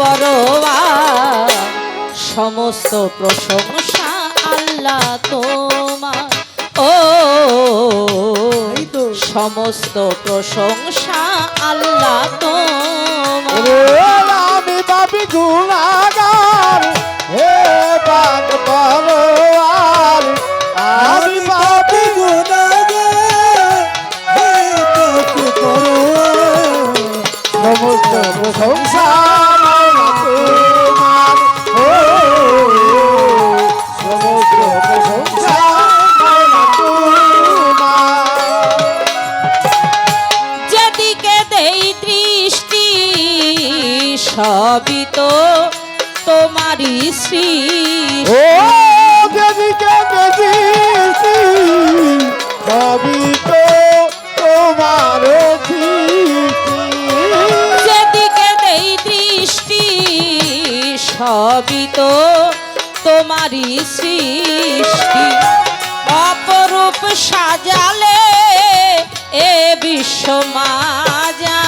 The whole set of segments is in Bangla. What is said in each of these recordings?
পরোয়া সমস্ত প্রশংসা আল্লাহ তোমার। ও সমস্ত প্রশংসা আল্লাহ তোমার। সৃষ্টি ও যেদিকে বেজিছি সবই তো তোমার সৃষ্টি যেদিকে দেই দৃষ্টি সবই তো তোমারই সৃষ্টি। অপরূপ সাজালে এ বিশ্ব মাজা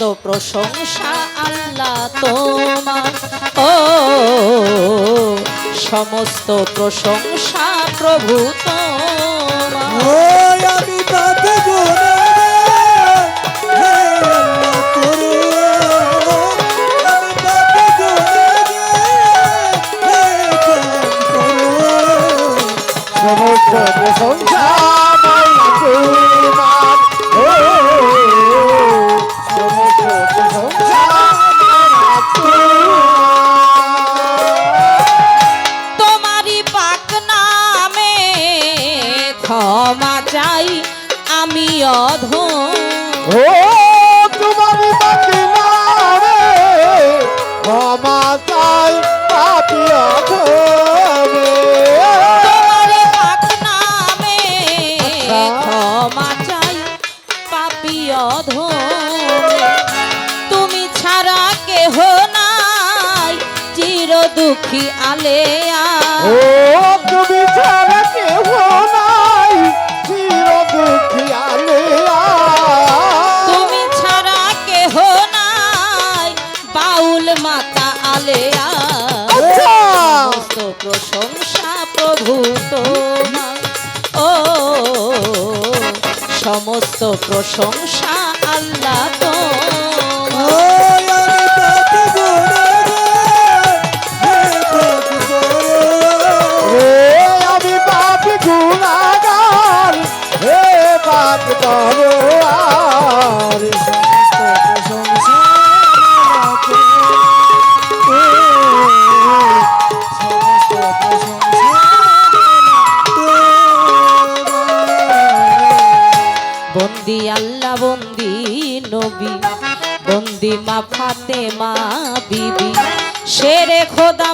সমস্ত প্রশংসা আল্লাহ তোমার। ও সমস্ত প্রশংসা প্রভু তোমার। আমি গুণাগার হে দুঃখী আলেয়া ও তুমি ছাড়া কেহ নাই চির দুঃখী আলেয়া তুমি ছাড়া কেহ নাই বাউল মাতা আলেয়া আচ্ছা। সমস্ত প্রশংসা প্রভু তোমার। ও সমস্ত প্রশংসা আল্লাহ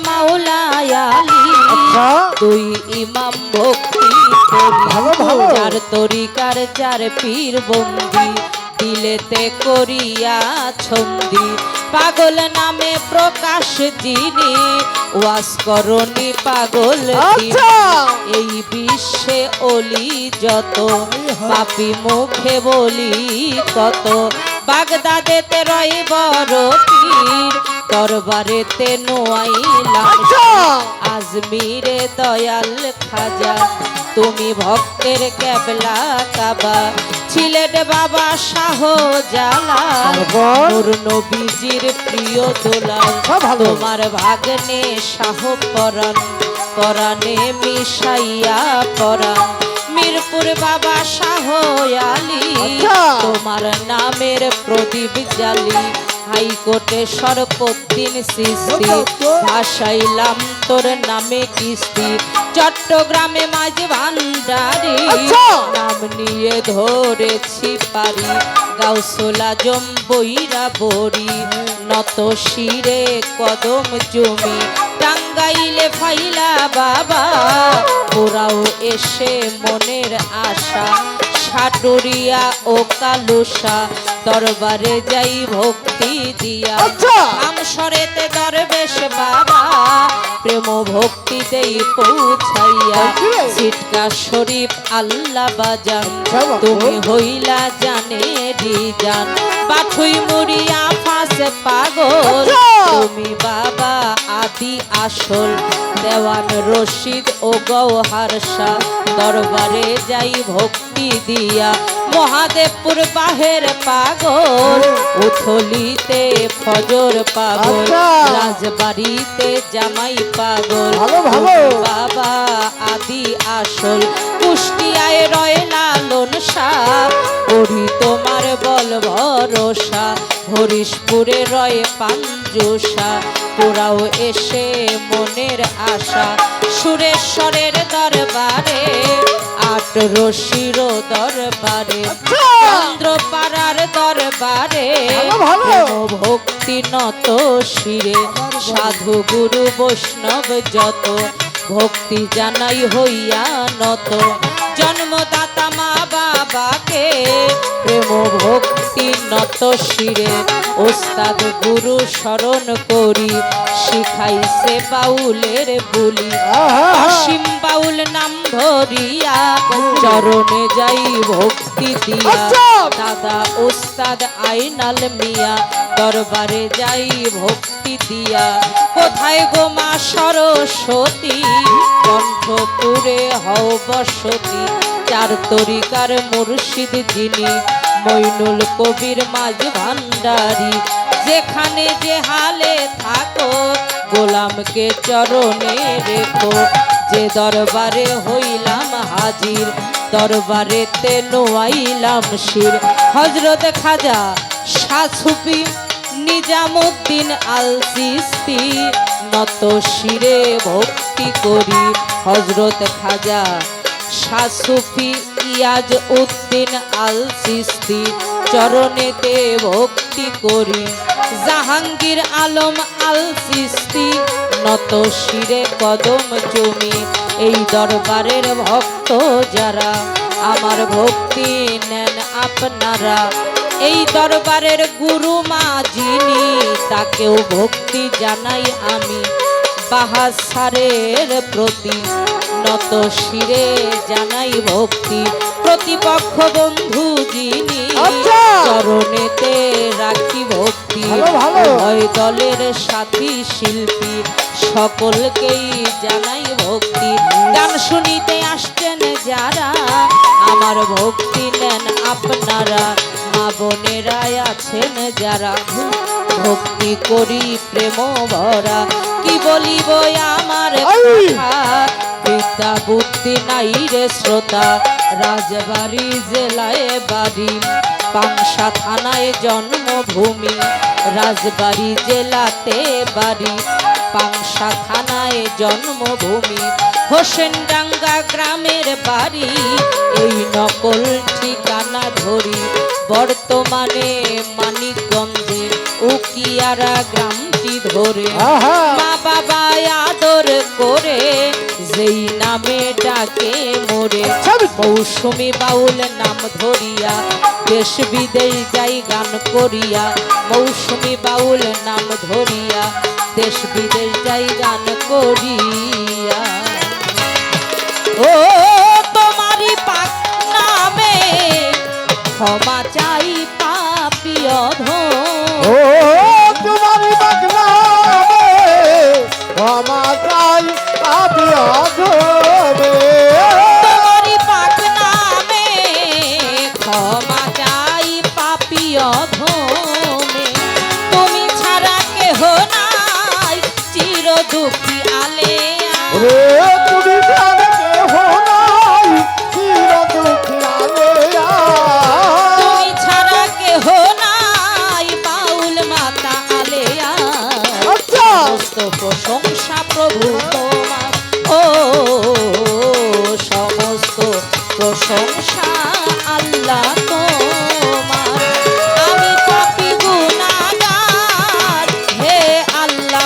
মাওলায়ালি। আচ্ছা। দুই ইমাম ভক্তি করি ভালো, ভালো। যার তরিকার যার পীর বন্দি। দিলেতে করিয়া ছন্দি। পাগল নামে প্রকাশ যিনি। ওয়াস করনি পাগল। আচ্ছা। এই বিশ্বে অলি যত। পাপি মুখে বলি কত বাগদাদেতে রই বড় পীর। দরবারেতে নোয়াইলাম আচ্ছা। আজমিরে দয়াল খাজা তুমি ভক্তের কেবলা কাবা ছিলেন বাবা শাহ তারপর? নবীজির প্রিয় দোলাল। তোমার ভাগ্নে শাহ পরাণ পরাণে মিশাইয়া পরাণ। মিরপুর বাবা শাহ আলী আচ্ছা। তোমার নামের প্রদীপ জালি হাইকোর্টে সর্বদিন সৃষ্টি ভাসাইলাম তোর নামে কিস্তি। চট্টগ্রামে মাঝ ভান্ডারি আচ্ছা। নাম নিয়ে ধরেছি পারি গাউসোলা জম্বইরা বড়ি নত শিরে কদম জমি টাঙ্গাইলে ফাইলা বাবা ওরাও এসে মনের আশা। সাটুরিয়া ও কালুসা দরবারে যাই ভক্তি দিয়া আচ্ছা। আমসরেতে দরবেশ বাবা প্রেম ভক্তিতেই পৌঁছাইয়া সিটকা শরীফ আল্লাহ বাজান। আচ্ছা তুমি হইলা জানে জান পাঠুই মুড়িয়া ফাঁসে পাগল। আচ্ছা। তুমি বাবা আদি আসল। দেওয়ান রশিদ ও গৌহার শাহ দরবারে যাই ভক্তি দিয়া। মহাদেবপুর বাহের পাগল উথলিতে ফজর পাগল আচ্ছা। রাজবাড়িতে জামাই পাগল। বাবা আদি আসল কুষ্টিয়ায় রয় লালন শাহ করি তোমার বল ভরসা হরিশপুরে রয়ে পাঞ্জুসা তোরাও এসে মনের আশা আট রশির দরবারে চন্দ্রপাড়ার দরবারে। ভক্তি নত শিরে সাধু গুরু বৈষ্ণব যত ভক্তি জানাই হইয়া নত। জন্মদাতা মা বাবাকে প্রেম ভক্তি নত শিরে। ওস্তাদ গুরু স্মরণ করি শিখাইছে বাউলের বুলি। অসীম বাউল নাম ধরিয়া চরণে যাই ভক্তি দিয়া। আচ্ছা। দাদা ওস্তাদ আইনাল মিয়া দরবারে যাই ভক্তি দিয়া। কোথায় গো মা সরস্বতী? কণ্ঠপুরে হও বসতি চার তরিকার মুর্শিদ যিনি। মইনুল কবির মাঝ ভান্ডারি, যেখানে যে হালে থাকো, গোলামকে চরণে রেখো। যে দরবারে হইলাম হাজির, দরবারেতে নোয়াইলাম শির। হজরত খাজা সাসুপি নিজামুদ্দিন আল সিস্তি নত শিরে ভক্তি করি। হজরত খাজা শাসুফি ইয়াজ উদ্দিন আল সিস্তি চরণেতে ভক্তি করি। জাহাঙ্গীর আলম আল সিস্তি নত শিরে কদম জমি এই দরবারের ভক্ত যারা, আমার ভক্তি নেন আপনারা। এই দরবারের গুরু মা যিনি, তাকেও ভক্তি জানাই আমি। বাহাসারের প্রতি নত শিরে জানাই ভক্তি। প্রতিপক্ষ বন্ধু যিনি আচ্ছা। চরণেতে রাখি ভক্তি। ভালো। দলের সাথী শিল্পী সকলকেই জানাই ভক্তি। গান শুনিতে আসছেন যারা আমার ভক্তি নেন আপনারা। মা বোনেরাই আছেন যারা। ভক্তি করি প্রেম ভরা। কি বলিব আমার বিদ্যা বুদ্ধি নাই রে শ্রোতা। রাজবাড়ি জেলায় বাড়ি পাংশা থানায় জন্মভূমি। রাজবাড়ি জেলাতে বাড়ি পাংশা থানায় জন্মভূমি। হোসেনডাঙ্গা গ্রামের বাড়ি এই নকল ঠিকানা ধরি। বর্তমানে মানিকগঞ্জে উকিয়ারা গ্রামটি ধরে। মা বাবা আদর করে যেই নামে ডাকে মোরে। মৌসুমি বাউল নাম ধরিয়া দেশ বিদেশ যাই গান করিয়া। মৌসুমি বাউল নাম ধরিয়া দেশ বিদেশ যাই গান করিয়া। ও তোমারই পাক নামে ক্ষমা চাই পাপিয় ও